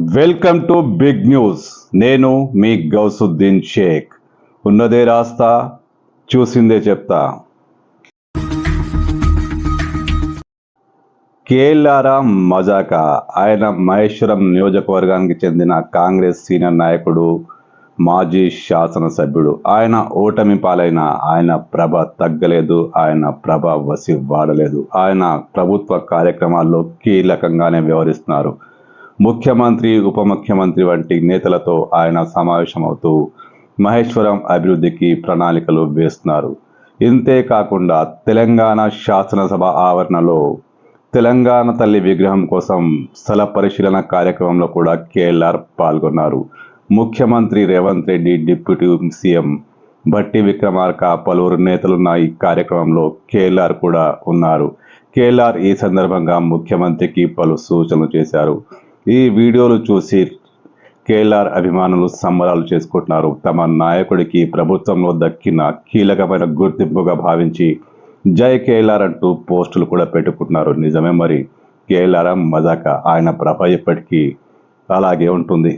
Welcome to big news. నేను మీ గౌసుద్దీన్ షేక్. ఉన్నదే రాస్తా చూసిందే చెప్తా. కేఎల్ఆరా మజాక ఆయన మహేశ్వరం నియోజకవర్గానికి చెందిన కాంగ్రెస్ సీనియర్ నాయకుడు మాజీ శాసనసభ్యుడు. ఆయన ఓటమి పాలైన ఆయన ప్రభ తగ్గలేదు ఆయన ప్రభ వసి వాడలేదు. ఆయన ప్రభుత్వ కార్యక్రమాల్లో కీలకంగానే వ్యవహరిస్తున్నారు. ముఖ్యమంత్రి ఉప ముఖ్యమంత్రి వంటి నేతలతో ఆయన సమావేశమవుతూ మహేశ్వరం అభివృద్ధికి ప్రణాళికలు వేస్తున్నారు. ఇంతే కాకుండా తెలంగాణ శాసనసభ ఆవరణలో తెలంగాణ తల్లి విగ్రహం కోసం స్థల పరిశీలన కార్యక్రమంలో కూడా కేఎల్ఆర్ పాల్గొన్నారు. ముఖ్యమంత్రి రేవంత్ రెడ్డి డిప్యూటీ సీఎం భట్టి విక్రమార్క పలువురు నేతలున్న ఈ కార్యక్రమంలో కేఎల్ఆర్ కూడా ఉన్నారు. కేఎల్ఆర్ ఈ సందర్భంగా ముఖ్యమంత్రికి పలు సూచనలు చేశారు. ఈ వీడియోలు చూసి కేఎల్ఆర్ అభిమానులు సంబరాలు చేసుకుంటున్నారు. తమ నాయకుడికి ప్రభుత్వంలో దక్కిన కీలకమైన గుర్తింపుగా భావించి జై కేఎల్ఆర్ అంటూ పోస్టులు కూడా పెట్టుకుంటున్నారు. నిజమే మరి కేఎల్ఆర్ మజాక ఆయన ప్రభ ఇప్పటికీ అలాగే ఉంటుంది.